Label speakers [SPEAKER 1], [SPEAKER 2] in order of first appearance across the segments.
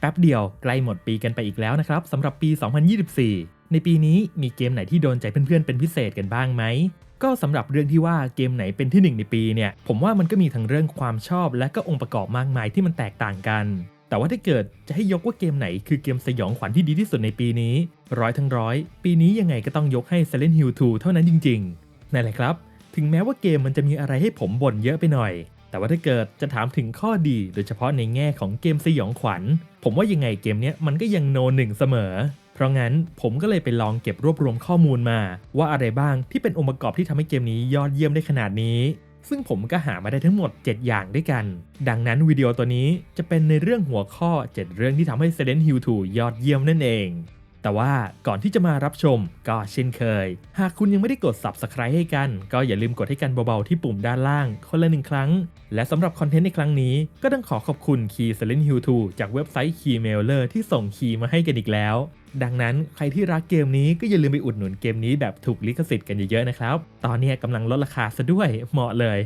[SPEAKER 1] แป๊บเดียวใกล้หมดปีกันไปอีกแล้วนะครับสำหรับปี 2024 ในปีนี้มีเกมไหนที่โดนใจเพื่อนๆเป็นพิเศษกันบ้างไหมก็สำหรับเรื่องที่ว่าเกมไหนเป็นที่หนึ่งในปีเนี่ยผมว่ามันก็มีทั้งเรื่องความชอบ และก็องค์ประกอบมากมายที่มันแตกต่างกัน แต่ว่าถ้าเกิดจะให้ยกว่าเกมไหนคือเกมสยองขวัญที่ดีที่สุดในปีนี้ ร้อยทั้งร้อย ปีนี้ยังไงก็ต้องยกให้ Silent Hill 2 เท่านั้นจริงๆนั่นแหละครับ ถึงแม้ว่าเกมมันจะมีอะไรให้ผมบ่นเยอะไปหน่อย แต่ว่าถ้าเกิดจะถามถึงข้อดีโดยเฉพาะในแง่ของเกมสยองขวัญ ผมว่ายังไงเกมเนี้ยมันก็ยังโนหนึ่งเสมอ เพราะงั้นผมก็เลยไปลองเก็บรวบรวมข้อมูลมา ว่าอะไรบ้างที่เป็นองค์ประกอบที่ทำให้เกมนี้ยอดเยี่ยมได้ขนาดนี้ ซึ่งผมก็หามาได้ทั้งหมด 7 อย่างด้วยกัน ดังนั้นวิดีโอตัวนี้จะเป็นในเรื่องหัวข้อ 7 เรื่องที่ทำให้ Silent Hill 2 ยอดเยี่ยมนั่นเอง แต่ว่าก่อนที่จะมารับชมก็เช่นเคย หากคุณยังไม่ได้กด Subscribe ให้กัน ก็อย่าลืมกดให้กันเบาๆที่ปุ่มด้านล่าง คนละหนึ่งครั้ง และสำหรับคอนเทนต์ในครั้งนี้ ก็ต้องขอขอบคุณ Key Silent Hill 2จากเว็บไซต์ Keymailer ที่ส่งคีย์มาให้กันอีกแล้ว ดังนั้นใครที่รักเกมนี้ก็อย่าลืมไปอุดหนุนเกมนี้แบบถูกลิขสิทธิ์กันเยอะๆนะครับ ตอนนี้กำลังลดราคาซะด้วยเหมาะเลย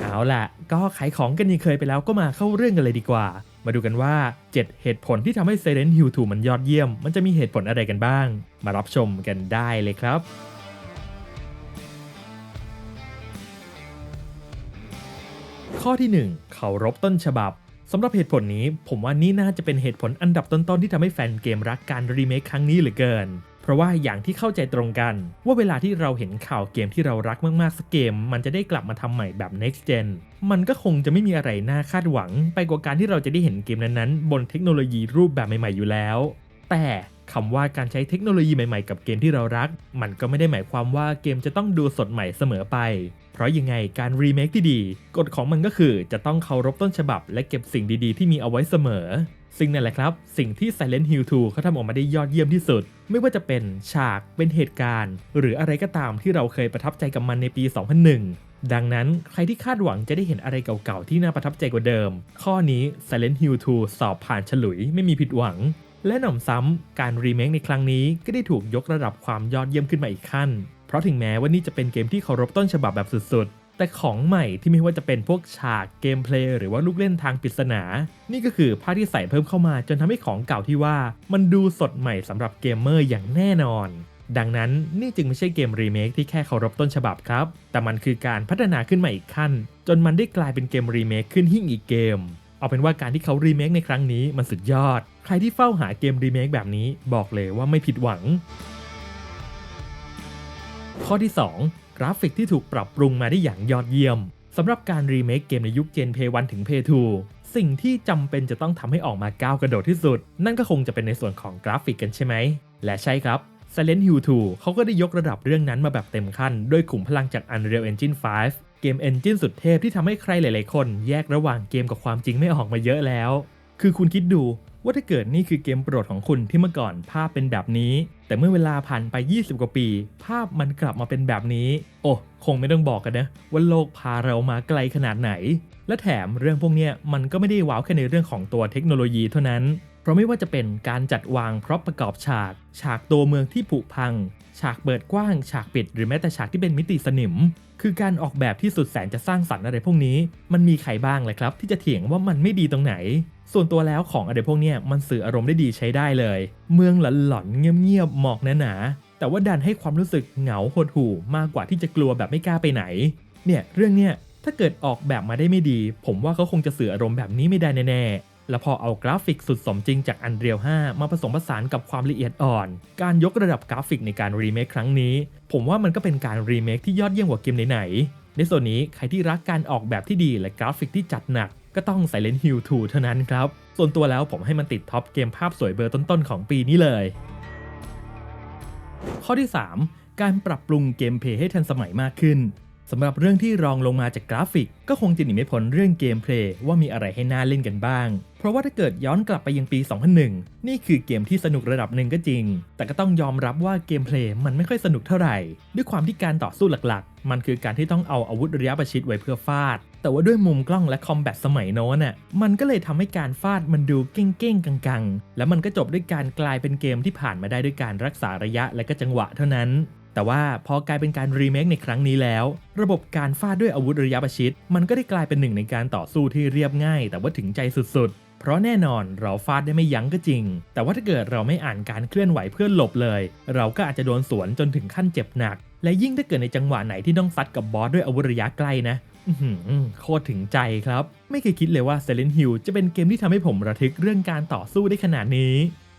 [SPEAKER 1] เอาล่ะ ก็ขายของกันยังเคยไปแล้วก็มาเข้าเรื่องกันเลยดีกว่า มาดูกันว่า 7 เหตุผลที่ทำให้ Silent Hill 2 มันยอดเยี่ยม มันจะมีเหตุผลอะไรกันบ้าง มารับชมกันได้เลยครับ ข้อที่ 1 เขารบต้นฉบับสำหรับเหตุผลนี้ ผมว่านี่น่าจะเป็นเหตุผลอันดับต้นๆที่ทำให้แฟนเกมรักการรีเมคครั้งนี้เหลือเกิน ราะว่าอย่างที่เข้าใจตรงกัน ว่าเวลาที่เราเห็นข่าวเกมที่เรารักมากๆสักเกม มันจะได้กลับมาทำใหม่แบบ next gen มันก็คงจะไม่มีอะไรน่าคาดหวัง ไปกว่าการที่เราจะได้เห็นเกมนั้นๆ บนเทคโนโลยีรูปแบบใหม่ๆอยู่แล้ว แต่คำว่าการใช้เทคโนโลยีใหม่ๆ กับเกมที่เรารัก มันก็ไม่ได้หมายความว่าเกมจะต้องดูสดใหม่เสมอไป เพราะยังไงการรีเมคที่ดีกฎของมันก็คือจะต้องเคารพต้นฉบับ และเก็บสิ่งดีๆ ที่มีเอาไว้เสมอ ซึ่งนั่นแหละครับ สิ่งที่ Silent Hill 2เขาทำออกมาได้ยอดเยี่ยมที่สุด ไม่ว่าจะเป็นฉากเป็นเหตุการณ์ หรืออะไรก็ตามที่เราเคยประทับใจกับมันในปี 2001 ดังนั้นใครที่คาดหวังจะได้เห็นอะไรเก่าๆ ที่น่าประทับใจกว่าเดิม ข้อนี้ Silent Hill 2 สอบผ่านฉลุยไม่มีผิดหวัง และหน่ำซ้ำการรีเมคในครั้งนี้ก็ได้ถูกยกระดับความยอดเยี่ยมขึ้นมาอีกขั้น เพราะถึงแม้ว่านี่จะเป็นเกมที่เคารพต้นฉบับแบบสุดๆ แต่ของใหม่ที่ไม่ว่าจะเป็นพวกฉากเกมเพลย์หรือว่าลูกเล่นทางปริศนา นี่ก็คือภาคที่ใส่เพิ่มเข้ามา จนทำให้ของเก่าที่ว่า มันดูสดใหม่สำหรับเกมเมอร์อย่างแน่นอน ดังนั้นนี่จึงไม่ใช่เกมรีเมคที่แค่เคารพต้นฉบับครับ แต่มันคือการพัฒนาขึ้นมาอีกขั้น จนมันได้กลายเป็นเกมรีเมคขึ้นหิ่งอีกเกม เอาเป็นว่าการที่เขารีเมคในครั้งนี้มันสุดยอด ใครที่เฝ้าหาเกมรีเมคแบบนี้บอกเลยว่าไม่ผิดหวัง ข้อที่ 2 ราฟิกที่ถูกปรับปรุงมาได้อย่างยอดเยี่ยมสำหรับการรีเมคเกมในยุคเจน Play 1ถึง Play 2สิ่งที่จำเป็นจะต้องทำให้ออกมาก้าวกระโดดที่สุด นั่นก็คงจะเป็นในส่วนของกราฟิกกันใช่ไหม และใช่ครับ Silent Hill 2เขาก็ได้ยกระดับเรื่องนั้นมาแบบเต็มขั้นด้วยขุมพลังจาก Unreal Engine 5 เกม Engine สุดเทพที่ทำให้ใครหลาย ๆ คน แยกระหว่างเกมกับความจริงไม่ออกมาเยอะแล้ว คือคุณคิดดูว่าถ้าเกิดนี่คือเกมโปรดของคุณที่เมื่อก่อนภาพเป็นแบบนี้ แต่เมื่อเวลาผ่านไป 20 กว่าปี ภาพมันกลับมาเป็นแบบนี้ โอ้คงไม่ต้องบอกกันนะ ว่าโลกพาเรามาไกลขนาดไหน และแถมเรื่องพวกนี้มันก็ไม่ได้ว้าวแค่ในเรื่องของตัวเทคโนโลยีเท่านั้น ราะไม่ว่าจะเป็นการจัดวางพร็อพประกอบฉาก ฉากตัวเมืองที่ผุพัง ฉากเปิดกว้าง ฉากปิด หรือแม้แต่ฉากที่เป็นมิติสนิม คือการออกแบบที่สุดแสนจะสร้างสรรค์อะไรพวกนี้ มันมีใครบ้างเลยครับ ที่จะเถียงว่ามันไม่ดีตรงไหน ส่วนตัวแล้วของอะไรพวกนี้มันสื่ออารมณ์ได้ดีใช้ได้เลย เมืองหลอนๆเงียบๆหมอกหนาๆแต่ว่าดันให้ความรู้สึกเหงาหดหู่มากกว่าที่จะกลัวแบบไม่กล้าไปไหน เนี่ยเรื่องเนี้ยถ้าเกิดออกแบบมาได้ไม่ดี ผมว่าเขาคงจะสื่ออารมณ์แบบนี้ไม่ได้แน่ๆ แล้วพอเอากราฟิกสุดสมจริงจาก Unreal 5 มาผสมผสานกับความละเอียดอ่อน การยกระดับกราฟิกในการรีเมคครั้งนี้ ผมว่ามันก็เป็นการรีเมคที่ยอดเยี่ยมกว่าเกมไหนๆในส่วนนี้ใครที่รักการออกแบบที่ดีและกราฟิกที่จัดหนัก ก็ต้อง Silent Hill 2 เท่านั้นครับ ส่วนตัวแล้วผมให้มันติดท็อปเกมภาพสวยเบอร์ต้นๆของปีนี้เลย ข้อที่ 3 การปรับปรุงเกมเพย์ให้ทันสมัยมากขึ้น สำหรับเรื่องที่รองลงมาจากกราฟิก ก็คงจะหนีไม่พ้นเรื่องเกมเพลย์ว่ามีอะไรให้น่าเล่นกันบ้าง เพราะว่าถ้าเกิดย้อนกลับไปยังปี 2001 นี่คือเกมที่สนุกระดับหนึ่งก็จริง แต่ก็ต้องยอมรับว่าเกมเพลย์มันไม่ค่อยสนุกเท่าไหร่ ด้วยความที่การต่อสู้หลักๆ มันคือการที่ต้องเอาอาวุธระยะประชิดไว้เพื่อฟาด แต่ว่าด้วยมุมกล้องและคอมแบทสมัยโน้นน่ะ มันก็เลยทำให้การฟาดมันดูเก้งๆกังๆ แล้วมันก็จบด้วยการกลายเป็นเกมที่ผ่านมาได้ด้วยการรักษาระยะและก็จังหวะเท่านั้น แต่ว่าพอกลายเป็นการรีเมคในครั้งนี้แล้ว ระบบการฟาดด้วยอาวุธระยะประชิด มันก็ได้กลายเป็นหนึ่งในการต่อสู้ที่เรียบง่าย แต่ว่าถึงใจสุดๆ เพราะแน่นอนเราฟาดได้ไม่ยั้งก็จริง แต่ว่าถ้าเกิดเราไม่อ่านการเคลื่อนไหวเพื่อหลบเลย เราก็อาจจะโดนสวนจนถึงขั้นเจ็บหนัก และยิ่งถ้าเกิดในจังหวะไหนที่ต้องซัดกับบอสด้วยอาวุธระยะใกล้นะโคตรถึงใจครับ ไม่เคยคิดเลยว่า Silent Hill จะเป็นเกมที่ทำให้ผมระทึกเรื่องการต่อสู้ได้ขนาดนี้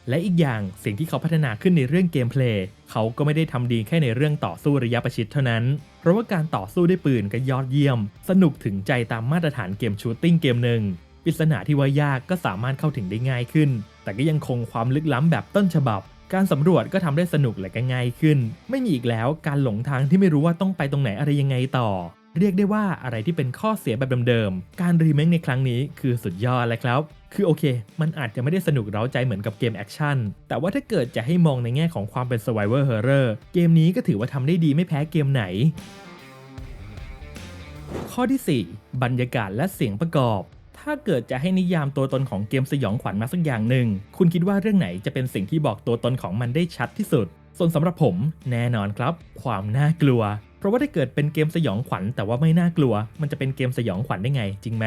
[SPEAKER 1] และอีกอย่างสิ่งที่เขาพัฒนาขึ้นในเรื่องเกมเพลย์เขาก็ไม่ได้ทำดีแค่ในเรื่องต่อสู้ระยะประชิดเท่านั้น เพราะว่าการต่อสู้ด้วยปืนก็ยอดเยี่ยม สนุกถึงใจตามมาตรฐานเกมชูตติ้งเกมหนึ่งปริศนาที่ว่ายากก็สามารถเข้าถึงได้ง่ายขึ้น แต่ก็ยังคงความลึกล้ำแบบต้นฉบับ การสำรวจก็ทำได้สนุกและก็ง่ายขึ้น ไม่มีอีกแล้วการหลงทางที่ไม่รู้ว่าต้องไปตรงไหนอะไรยังไงต่อ เรียกได้ว่าอะไรที่เป็นข้อเสียแบบเดิมๆ การรีเมคในครั้งนี้คือสุดยอดเลยครับ คือโอเค มันอาจจะไม่ได้สนุกเร้าใจเหมือนกับเกมแอคชั่น แต่ว่าถ้าเกิดจะให้มองในแง่ของความเป็น Survivor Horror เกมนี้ก็ถือว่าทำได้ดีไม่แพ้เกมไหน ข้อที่ 4 บรรยากาศและเสียงประกอบ ถ้าเกิดจะให้นิยามตัวตนของเกมสยองขวัญมาสักอย่างหนึ่ง คุณคิดว่าเรื่องไหนจะเป็นสิ่งที่บอกตัวตนของมันได้ชัดที่สุด ส่วนสำหรับผม แน่นอนครับ ความน่ากลัว เพราะว่าถ้าเกิดเป็นเกมสยองขวัญแต่ว่าไม่น่ากลัว มันจะเป็นเกมสยองขวัญได้ไง จริงไหม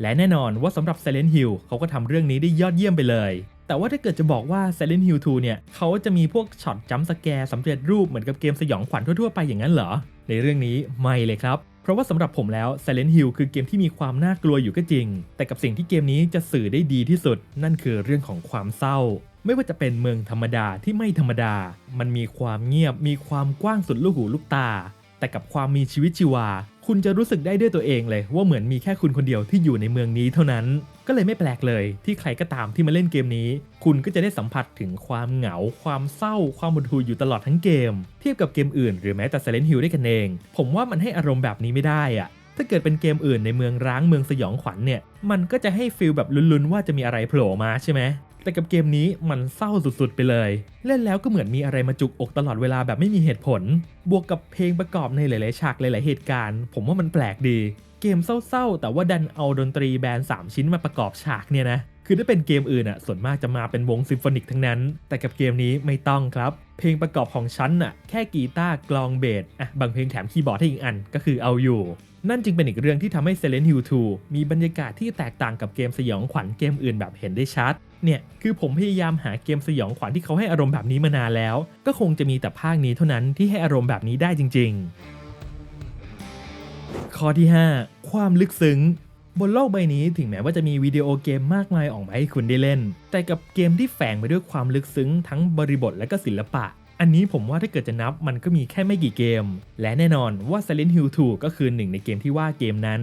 [SPEAKER 1] และแน่นอนว่าสำหรับ Silent Hill เขาก็ทำเรื่องนี้ได้ยอดเยี่ยมไปเลย แต่ว่าถ้าเกิดจะบอกว่า Silent Hill 2 เนี่ยเขาจะมีพวกช็อตจัมป์สแกร์สำเร็จรูปเหมือนกับเกมสยองขวัญทั่วๆไปอย่างนั้นเหรอ ในเรื่องนี้ไม่เลยครับเพราะว่าสำหรับผมแล้ว Silent Hill คือเกมที่มีความน่ากลัวอยู่ก็จริง แต่กับสิ่งที่เกมนี้จะสื่อได้ดีที่สุด นั่นคือเรื่องของความเศร้า ไม่ว่าจะเป็นเมืองธรรมดาที่ไม่ธรรมดา มันมีความเงียบ มีความกว้างสุดลูกหูลูกตา แต่กับความมีชีวิตชีวา คุณจะรู้สึกได้ด้วยตัวเองเลย ว่าเหมือนมีแค่คุณคนเดียวที่อยู่ในเมืองนี้เท่านั้น ก็เลยไม่แปลกเลย ที่ใครก็ตามที่มาเล่นเกมนี้ คุณก็จะได้สัมผัสถึงความเหงา ความเศร้า ความหดหู่อยู่ตลอดทั้งเกม เทียบกับเกมอื่นหรือแม้แต่ Silent Hill ได้กันเอง ผมว่ามันให้อารมณ์แบบนี้ไม่ได้อะถ้าเกิดเป็นเกมอื่นในเมืองร้างเมืองสยองขวัญเนี่ย มันก็จะให้ฟีลแบบลุ้นๆว่าจะมีอะไรโผล่มาใช่ไหม แต่กับเกมนี้มันเศร้าสุดๆไปเลย เล่นแล้วก็เหมือนมีอะไรมาจุกอกตลอดเวลาแบบไม่มีเหตุผล บวกกับเพลงประกอบในหลายๆฉากหลายๆเหตุการณ์ ผมว่ามันแปลกดี เกมเศร้าๆ แต่ว่าดันเอาดนตรีแบนด์3ชิ้นมาประกอบฉากเนี่ยนะคือถ้าเป็นเกมอื่นอะส่วนมากจะมาเป็นวงซิมโฟนิกทั้งนั้น แต่กับเกมนี้ไม่ต้องครับ เพลงประกอบของฉันน่ะแค่กีตาร์กลองเบสอะบางเพลงแถมคีย์บอร์ดให้อีกอันก็คือเอาอยู่ นั่นจึงเป็นอีกเรื่องที่ทำให้ Silent Hill 2 มีบรรยากาศที่แตกต่างกับเกมสยองขวัญเกมอื่นแบบเห็นได้ชัด เนี่ยคือผมพยายามหาเกมสยองขวัญที่เขาให้อารมณ์แบบนี้มานานแล้ว ก็คงจะมีแต่ภาคนี้เท่านั้นที่ให้อารมณ์แบบนี้ได้จริง ๆ ข้อที่ 5 ความลึกซึ้งบนโลกใบนี้ถึงแม้ว่าจะมีวิดีโอเกมมากมายออกมาให้คุณได้เล่น แต่กับเกมที่แฝงไปด้วยความลึกซึ้งทั้งบริบทและก็ศิลปะ อันนี้ผมว่าถ้าเกิดจะนับมันก็มีแค่ไม่กี่เกม และแน่นอนว่า Silent Hill 2 ก็คือหนึ่งในเกมที่ว่าเกมนั้น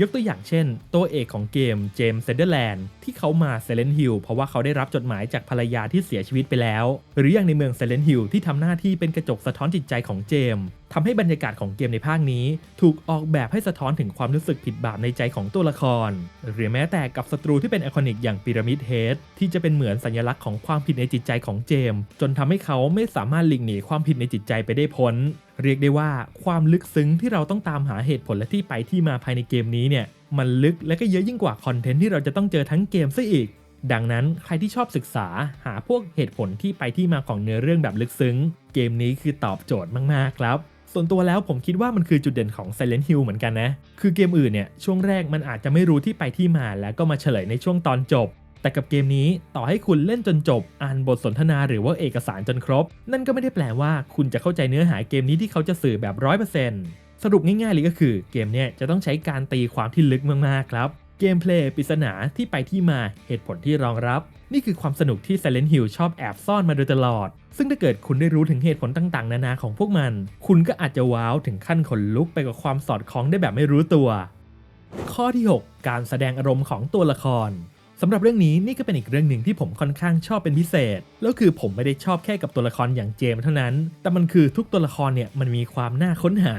[SPEAKER 1] ยกตัวอย่างเช่น ตัวเอกของเกมเจมส์เซเดอร์แลนด์ที่เขามา Silent Hill เพราะว่าเขาได้รับจดหมายจากภรรยาที่เสียชีวิตไปแล้ว หรืออย่างในเมือง Silent Hill ที่ทำหน้าที่เป็นกระจกสะท้อนจิตใจของเจมส์ทำให้บรรยากาศของเกมในภาคนี้ ถูกออกแบบให้สะท้อนถึงความรู้สึกผิดบาปในใจของตัวละคร หรือแม้แต่กับศัตรูที่เป็นไอคอนิกอย่างพีระมิดเฮดที่จะเป็นเหมือนสัญลักษณ์ของความผิดในจิตใจของเจมส์จนทำให้เขาไม่สามารถหลีกหนีความผิดในจิตใจไปได้พ้น เรียกได้ว่าความลึกซึ้งที่เราต้องตามหาเหตุผลและที่ไปที่มาภายในเกมนี้เนี่ยมันลึกและก็เยอะยิ่งกว่าคอนเทนต์ที่เราจะต้องเจอทั้งเกมซะอีก ดังนั้นใครที่ชอบศึกษาหาพวกเหตุผลที่ไปที่มาของเนื้อเรื่องแบบลึกซึ้ง เกมนี้คือตอบโจทย์มากๆครับ ส่วนตัวแล้วผมคิดว่ามันคือจุดเด่นของ Silent Hill เหมือนกันนะ คือเกมอื่นเนี่ยช่วงแรกมันอาจจะไม่รู้ที่ไปที่มาแล้วก็มาเฉลยในช่วงตอนจบ แต่กับเกมนี้ต่อให้คุณเล่นจนจบ อ่านบทสนทนาหรือว่าเอกสารจนครบ นั่นก็ไม่ได้แปลว่าคุณจะเข้าใจเนื้อหาเกมนี้ที่เขาจะสื่อแบบ 100%สรุปง่ายๆเลยก็คือเกมเนี่ยจะต้องใช้การตีความที่ลึกมากๆครับเกมเพลย์ปริศนาที่ไปที่มาเหตุผลที่รองรับ นี่คือความสนุกที่ Silent Hill ชอบแอบซ่อนมาโดยตลอด ซึ่งถ้าเกิดคุณได้รู้ถึงเหตุผลต่างๆ นานาของพวกมัน คุณก็อาจจะว้าวถึงขั้นขนลุกไปกับความสอดคล้องได้แบบไม่รู้ตัว ข้อที่ 6 การแสดงอารมณ์ของตัวละคร สำหรับเรื่องนี้นี่ก็เป็นอีกเรื่องหนึ่งที่ผมค่อนข้างชอบเป็นพิเศษ แล้วคือผมไม่ได้ชอบแค่กับตัวละครอย่างเจม์เท่านั้น แต่มันคือทุกตัวละครเนี่ยมันมีความน่าค้นหา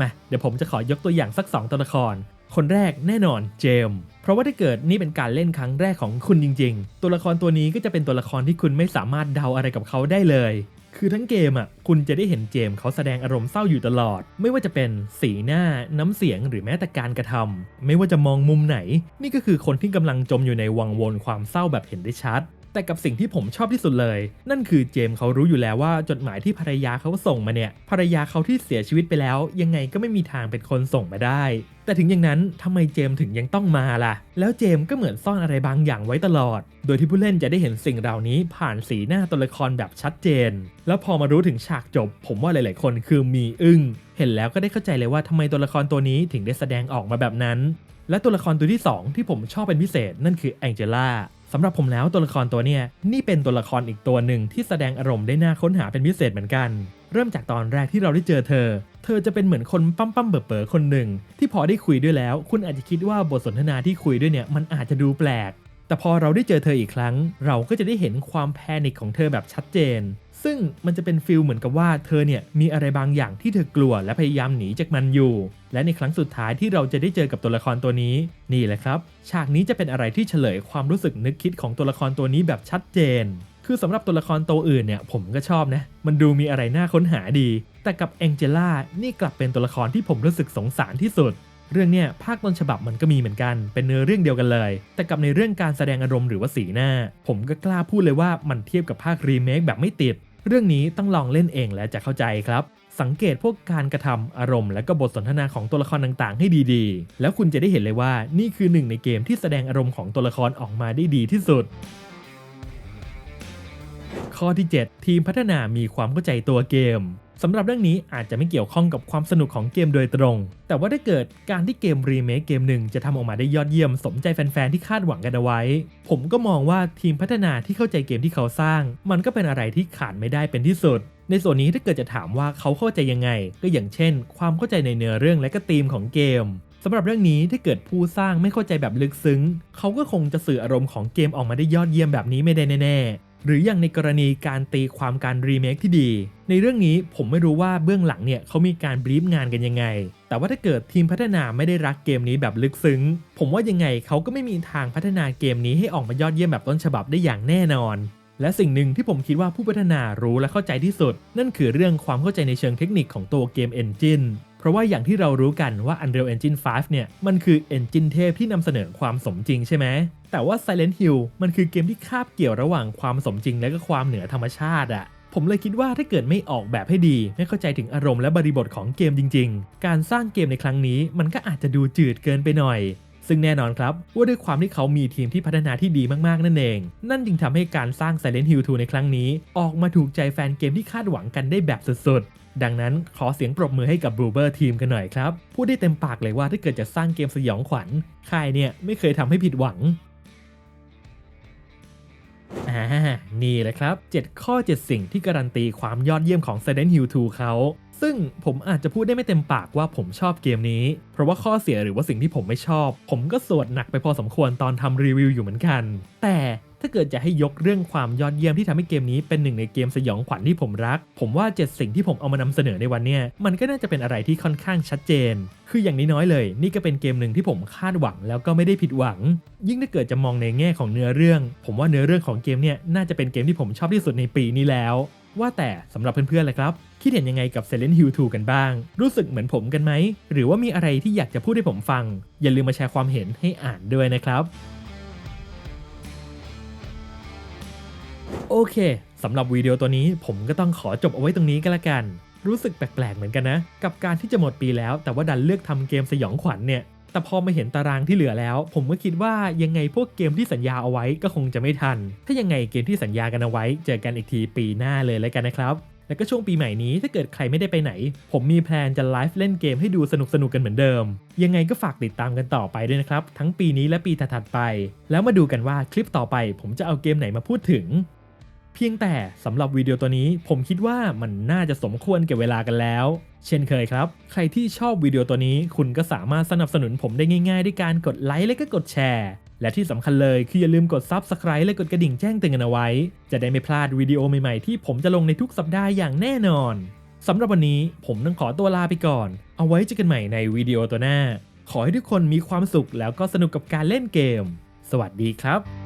[SPEAKER 1] มาเดี๋ยวผมจะขอยกตัวอย่างสัก 2 ตัวละคร คนแรกแน่นอนเจม์เพราะว่าถ้าเกิดนี่เป็นการเล่นครั้งแรกของคุณจริง ๆ ตัวละครตัวนี้ก็จะเป็นตัวละครที่คุณไม่สามารถเดาอะไรกับเขาได้เลย คือทั้งเกมอะคุณจะได้เห็นเจมเขาแสดงอารมณ์เศร้าอยู่ตลอด ไม่ว่าจะเป็นสีหน้าน้ำเสียงหรือแม้แต่การกระทำไม่ว่าจะมองมุมไหน นี่ก็คือคนที่กำลังจมอยู่ในวังวนความเศร้าแบบเห็นได้ชัด แต่กับสิ่งที่ผมชอบที่สุดเลย นั่นคือเจมเขารู้อยู่แล้วว่าจดหมายที่ภรรยาเขาส่งมาเนี่ยภรรยาเขาที่เสียชีวิตไปแล้ว ยังไงก็ไม่มีทางเป็นคนส่งมาได้ แต่ถึงอย่างนั้นทำไมเจมถึงยังต้องมาล่ะ แล้วเจมก็เหมือนซ่อนอะไรบางอย่างไว้ตลอด โดยที่ผู้เล่นจะได้เห็นสิ่งเหล่านี้ผ่านสีหน้าตัวละครแบบชัดเจน แล้วพอมารู้ถึงฉากจบ ผมว่าหลาย ๆ คนคือมีอึ้งเห็นแล้วก็ได้เข้าใจเลยว่าทำไมตัวละครตัวนี้ถึงได้แสดงออกมาแบบนั้น และตัวละครตัวที่ 2 ที่ผมชอบเป็นพิเศษนั่นคือแองเจล่า สำหรับผมแล้วตัวละครตัวเนี้ยนี่เป็นตัวละครอีกตัวหนึ่งที่แสดงอารมณ์ได้น่าค้นหาเป็นพิเศษเหมือนกัน เริ่มจากตอนแรกที่เราได้เจอเธอ เธอจะเป็นเหมือนคนปั้มปั้มเบ๋อเบ๋อคนหนึ่ง ที่พอได้คุยด้วยแล้ว คุณอาจจะคิดว่าบทสนทนาที่คุยด้วยเนี่ยมันอาจจะดูแปลก แต่พอเราได้เจอเธออีกครั้ง เราก็จะได้เห็นความแพนิคของเธอแบบชัดเจน ซึ่งมันจะเป็นฟิลเหมือนกับว่าเธอเนี่ยมีอะไรบางอย่างที่เธอกลัวและพยายามหนีจากมันอยู่ และในครั้งสุดท้ายที่เราจะได้เจอกับตัวละครตัวนี้ นี่แหละครับ ฉากนี้จะเป็นอะไรที่เฉลยความรู้สึกนึกคิดของตัวละครตัวนี้แบบชัดเจน คือสำหรับตัวละครตัวอื่นเนี่ยผมก็ชอบนะ มันดูมีอะไรน่าค้นหาดี แต่กับแองเจล่านี่กลับเป็นตัวละครที่ผมรู้สึกสงสารที่สุดเรื่องเนี้ยภาคต้นฉบับมันก็มีเหมือนกัน เป็นเนื้อเรื่องเดียวกันเลย แต่กับในเรื่องการแสดงอารมณ์หรือว่าสีหน้า ผมก็กล้าพูดเลยว่ามันเทียบกับภาครีเมคแบบไม่ติด เรื่องนี้ต้องลองเล่นเองและจะเข้าใจครับ สังเกตพวกการกระทำอารมณ์ และก็บทสนทนาของตัวละครต่างๆ ให้ดีๆ แล้วคุณจะได้เห็นเลยว่านี่คือหนึ่งในเกมที่แสดงอารมณ์ของตัวละครออกมาได้ดีที่สุดข้อที่ 7 ทีมพัฒนามีความเข้าใจตัวเกม สำหรับเรื่องนี้อาจจะไม่เกี่ยวข้องกับความสนุกของเกมโดยตรง แต่ว่าถ้าเกิดการที่เกมรีเมคเกมหนึ่งจะทำออกมาได้ยอดเยี่ยมสมใจแฟนๆที่คาดหวังกันเอาไว้ ผมก็มองว่าทีมพัฒนาที่เข้าใจเกมที่เขาสร้าง มันก็เป็นอะไรที่ขาดไม่ได้เป็นที่สุด ในส่วนนี้ถ้าเกิดจะถามว่าเขาเข้าใจยังไง ก็อย่างเช่น ความเข้าใจในเนื้อเรื่องและก็ธีมของเกมสำหรับเรื่องนี้ถ้าเกิดผู้สร้างไม่เข้าใจแบบลึกซึ้ง เขาก็คงจะสื่ออารมณ์ของเกมออกมาได้ยอดเยี่ยมแบบนี้ไม่ได้แน่ๆ หรืออย่างในกรณีการตีความการรีเมคที่ดี ในเรื่องนี้ผมไม่รู้ว่าเบื้องหลังเนี่ยเขามีการบรีฟงานกันยังไง แต่ว่าถ้าเกิดทีมพัฒนาไม่ได้รักเกมนี้แบบลึกซึ้ง ผมว่ายังไงเขาก็ไม่มีทางพัฒนาเกมนี้ให้ออกมายอดเยี่ยมแบบต้นฉบับได้อย่างแน่นอน และสิ่งหนึ่งที่ผมคิดว่าผู้พัฒนารู้และเข้าใจที่สุด นั่นคือเรื่องความเข้าใจในเชิงเทคนิคของตัวเกม Engine เพราะว่าอย่างที่เรารู้กันว่า Unreal Engine 5 เนี่ย มันคือ Engine เทพที่นำเสนอความสมจริงใช่ไหม แต่ว่า Silent Hill มันคือเกมที่คาบเกี่ยวระหว่างความสมจริงและก็ความเหนือธรรมชาติอะผมเลยคิดว่าถ้าเกิดไม่ออกแบบให้ดี ไม่เข้าใจถึงอารมณ์และบริบทของเกมจริง ๆ การสร้างเกมในครั้งนี้มันก็อาจจะดูจืดเกินไปหน่อย ซึ่งแน่นอนครับ ว่าด้วยความที่เขามีทีมที่พัฒนาที่ดีมากๆ นั่นเอง นั่นจึงทำให้การสร้าง Silent Hill 2 ในครั้งนี้ ออกมาถูกใจแฟนเกมที่คาดหวังกันได้แบบสุดๆ ดังนั้นขอเสียงปรบมือให้กับ b l u e b e r ทีมกันหน่อยครับ พูดได้เต็มปากเลยว่าถ้าเกิดจะสร้างเกมสยองขวัญค่ายเนี่ยไม่เคยทำให้ผิดหวังอ่านี่แหละครับ 7 ข้อ 7 สิ่งที่การันตีความยอดเยี่ยมของ Silent Hill 2 เขาซึ่งผมอาจจะพูดได้ไม่เต็มปากว่าผมชอบเกมนี้ เพราะว่าข้อเสียหรือว่าสิ่งที่ผมไม่ชอบ ผมก็สวดหนักไปพอสมควรตอนทำรีวิวอยู่เหมือนกัน แต่ ถ้าเกิดจะให้ยกเรื่องความยอดเยี่ยมที่ทำให้เกมนี้เป็นหนึ่งในเกมสยองขวัญที่ผมรัก ผมว่า 7 สิ่งที่ผมเอามานำเสนอในวันเนี้ยมันก็น่าจะเป็นอะไรที่ค่อนข้างชัดเจน คืออย่างน้อยๆเลย นี่ก็เป็นเกมหนึ่งที่ผมคาดหวังแล้วก็ไม่ได้ผิดหวัง ยิ่งถ้าเกิดจะมองในแง่ของเนื้อเรื่อง ผมว่าเนื้อเรื่องของเกมเนี่ยน่าจะเป็นเกมที่ผมชอบที่สุดในปีนี้แล้ว ว่าแต่สำหรับเพื่อนๆเลยครับคิดเห็นยังไงกับ Silent Hill 2 กันบ้าง รู้สึกเหมือนผมกันไหม หรือว่ามีอะไรที่อยากจะพูดให้ผมฟัง อย่าลืมมาแชร์ความเห็นให้อ่านด้วยนะครับ โอเคสำหรับวิดีโอตัวนี้ผมก็ต้องขอจบเอาไว้ตรงนี้ก็แล้วกัน รู้สึกแปลกๆเหมือนกันนะ กับการที่จะหมดปีแล้ว แต่ว่าดันเลือกทำเกมสยองขวัญเนี่ยแต่พอมาเห็นตารางที่เหลือแล้ว ผมก็คิดว่ายังไงพวกเกมที่สัญญาเอาไว้ก็คงจะไม่ทัน ถ้ายังไงเกมที่สัญญากันเอาไว้ เจอกันอีกทีปีหน้าเลยแล้วกันนะครับแล้วก็ช่วงปีใหม่นี้ถ้าเกิดใครไม่ได้ไปไหน ผมมีแพลนจะไลฟ์เล่นเกมให้ดูสนุกสนุกๆกันเหมือนเดิม ยังไงก็ฝากติดตามกันต่อไปด้วยนะครับ ทั้งปีนี้และปีถัดๆไป แล้วมาดูกันว่าคลิปต่อไป ผมจะเอาเกมไหนมาพูดถึง เพียงแต่สำหรับวิดีโอตัวนี้ผมคิดว่ามันน่าจะสมควรเก็บเวลากันแล้ว เช่นเคยครับ ใครที่ชอบวิดีโอตัวนี้ คุณก็สามารถสนับสนุนผมได้ง่ายๆ ด้วยการกดไลค์และก็กดแชร์ และที่สำคัญเลยคืออย่าลืมกด Subscribe และกดกระดิ่งแจ้งเตือนกันเอาไว้ จะได้ไม่พลาดวิดีโอใหม่ๆที่ผมจะลงในทุกสัปดาห์อย่างแน่นอนสำหรับวันนี้ผมต้องขอตัวลาไปก่อน เอาไว้เจอกันใหม่ในวิดีโอตัวหน้า ขอให้ทุกคนมีความสุขแล้วก็สนุกกับการเล่นเกม สวัสดีครับ